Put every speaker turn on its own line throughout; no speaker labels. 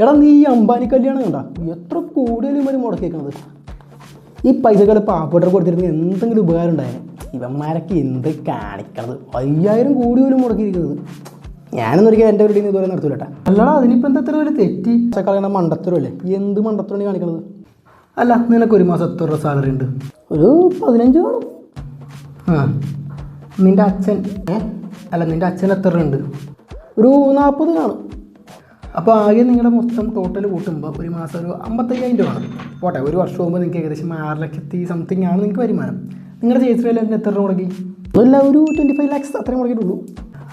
എടാ നീ ഈ അംബാനി കല്യാണം കണ്ട? എത്ര കൂടുതലും ഇവർ മുടക്കിയേക്കണത്. ഈ പൈസകൾ പാവപ്പെട്ടവർ കൊടുത്തിരുന്ന എന്തെങ്കിലും ഉപകാരം ഉണ്ടായാലും ഇവന്മാരൊക്കെ എന്ത് കാണിക്കണത്? അയ്യായിരം കൂടി പോലും മുടക്കിയിരിക്കുന്നത്. ഞാനൊന്നും ഒരിക്കലും എന്റെ വീട്ടിൽ നിന്ന് ഇതുവരെ നടത്തൂല കേട്ടോ അല്ലടാ അതിനിപ്പോൾ എന്താ എത്ര വലിയ തെറ്റി? കളയണ മണ്ടത്തരമല്ലേ എന്ത് മണ്ടത്തരമാണ് കാണിക്കണത്? അല്ല നിനക്കൊരു മാസം എത്ര സാലറി ഉണ്ട്? ഒരു പതിനഞ്ച് കാണും ആ. നിന്റെ അച്ഛൻ അല്ല നിന്റെ അച്ഛൻ എത്ര ഉണ്ട്? ഒരു നാൽപ്പത് കാണും അപ്പോൾ ആകെ നിങ്ങളുടെ മൊത്തം ടോട്ടൽ കൂട്ടുമ്പോൾ ഒരു മാസം ഒരു അമ്പത്തയ്യായിരം രൂപ ആണ്. പോട്ടെ ഒരു വർഷം ആകുമ്പോൾ നിങ്ങൾക്ക് ഏകദേശം ആറ് ലക്ഷത്തി സംതിങ് ആണ് നിങ്ങൾക്ക് വരുമാനം. നിങ്ങളുടെ ചേച്ചിയിലെല്ലാം എത്ര രൂപ മുടക്കി? അതല്ല ഒരു ട്വന്റി ഫൈവ് ലാക്സ് അത്രയും മുടക്കിയിട്ടുള്ളൂ.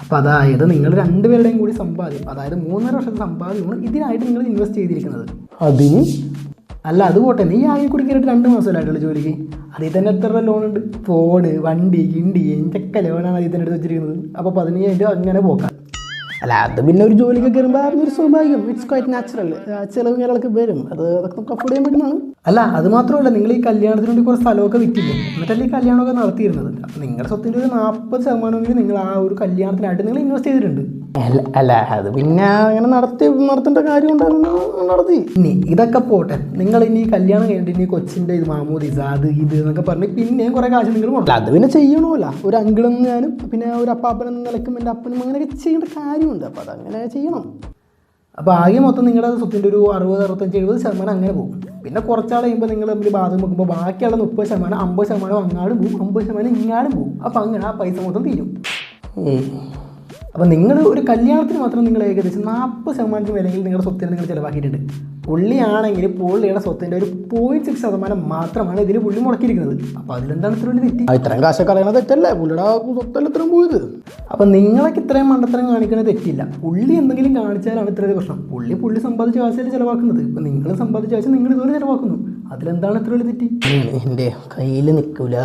അപ്പോൾ അതായത് നിങ്ങൾ രണ്ടുപേരുടെയും കൂടി സമ്പാദ്യം അതായത് മൂന്നര വർഷത്തെ സമ്പാദ്യമാണ് ഇതിനായിട്ട് നിങ്ങൾ ഇൻവെസ്റ്റ് ചെയ്തിരിക്കുന്നത്. അതിന്? അല്ല അത് പോട്ടെ നീ ആകെ കൂടി കയറിയിട്ട് രണ്ട് മാസമല്ലായിട്ടുള്ള ജോലിക്ക്? അതിൽ തന്നെ എത്ര ഉണ്ട്? ഫോണ് വണ്ടി കിണ്ടി എന്തൊക്കെ ലോണാണ് അതിൽ തന്നെ എടുത്ത് വെച്ചിരിക്കുന്നത്? അപ്പോൾ പതിനയ്യായിരം അങ്ങനെ പോക്കാം. അല്ല അത് പിന്നെ ഒരു ജോലിക്ക് കയറുമ്പോൾ അതൊരു സ്വാഭാവികം. ഇറ്റ്സ് ക്വൈറ്റ് നാച്ചുറൽ ചിലവ് കാര്യങ്ങളൊക്കെ വരും. അത് അതൊക്കെ നമുക്ക് അഫോർഡ് ചെയ്യാൻ പറ്റുന്നതാണ്. അല്ല അത് മാത്രമല്ല നിങ്ങൾ ഈ കല്യാണത്തിന് വേണ്ടി കുറച്ച് സ്ഥലമൊക്കെ വിറ്റില്ലേ? എന്നിട്ടല്ലേ ഈ കല്യാണമൊക്കെ നടത്തിയിരുന്നത്? അപ്പം നിങ്ങളുടെ സ്വത്തിന്റെ ഒരു നാൽപ്പത് ശതമാനമെങ്കിലും നിങ്ങൾ ആ ഒരു കല്യാണത്തിനായിട്ട് നിങ്ങൾ ഇൻവെസ്റ്റ് ചെയ്തിട്ടുണ്ട്. അല്ല അല്ല അത് പിന്നെ അങ്ങനെ നടത്തി നടത്തേണ്ട കാര്യം ഉണ്ടായിരുന്നു നടത്തി. ഇനി ഇതൊക്കെ പോട്ടെ. നിങ്ങൾ ഇനി കല്യാണം കഴിഞ്ഞിട്ട് ഇനി കൊച്ചിന്റെ ഇത് മാമൂദിസ അത് ഇത് എന്നൊക്കെ പറഞ്ഞ് പിന്നെയും കുറേ കാശ് നിങ്ങൾ മുടക്കും അത് പിന്നെ ചെയ്യണമല്ല. ഒരു അങ്കിളെന്ന് ഞാനും പിന്നെ ഒരു അപ്പാപ്പൻ നിലക്കും നിലയ്ക്കും എന്റെ അപ്പനും അങ്ങനെയൊക്കെ ചെയ്യേണ്ട കാര്യമുണ്ട് അപ്പോൾ അതങ്ങനെ ചെയ്യണം. അപ്പോൾ ആകെ മൊത്തം നിങ്ങളുടെ സ്വത്തിന്റെ ഒരു അറുപത് അറുപത്തഞ്ച് എഴുപത് ശതമാനം അങ്ങനെ പോകും. പിന്നെ കുറച്ചാൾ കഴിയുമ്പോൾ നിങ്ങൾ തമ്മിൽ ബാധകം വെക്കുമ്പോൾ ബാക്കിയുള്ള മുപ്പത് ശതമാനം അമ്പത് ശതമാനം അങ്ങാടും പോകും. അമ്പത് ശതമാനം ഇങ്ങാടും പോകും. അപ്പോൾ അങ്ങനെ ആ പൈസ മൊത്തം തീരും. അപ്പോൾ നിങ്ങൾ ഒരു കല്യാണത്തിന് മാത്രം നിങ്ങൾ ഏകദേശം നാൽപ്പത് ശതമാനത്തിന് വിലയിൽ നിങ്ങളുടെ സ്വത്തിന് നിങ്ങൾ ചിലവാക്കിയിട്ടുണ്ട്. പുള്ളിയാണെങ്കിൽ പുള്ളിയുടെ സ്വത്തിന്റെ ഒരു പോയിന്റ് സിക്സ് ശതമാനം മാത്രമാണ് ഇതിൽ പുള്ളി മുടക്കിയിരിക്കുന്നത്. അപ്പോൾ അതിലെന്താണ് ഇത്ര വലിയ തെറ്റി? ഇത്രയും കാശൊക്കെ കളയണത് തെറ്റല്ലേ? പുള്ളിയുടെ സ്വത്തല്ല ഇത്രയും പോയത്. അപ്പോൾ നിങ്ങളൊക്കെ ഇത്രയും മണ്ടത്തരം കാണിക്കുന്നത് തെറ്റില്ല. പുള്ളി എന്തെങ്കിലും കാണിച്ചാലാണ് ഇത്ര പ്രശ്നം. പുള്ളി പുള്ളി സമ്പാദിച്ച കാശല്ലേ ചിലവാക്കുന്നത്. ഇപ്പം നിങ്ങൾ സമ്പാദിച്ച കാശ് നിങ്ങൾ ഇതുപോലെ ചിലവാക്കുന്നു. അതിലെന്താണ് ഇത്ര വലിയ തെറ്റി? എന്റെ കയ്യിൽ നിൽക്കില്ല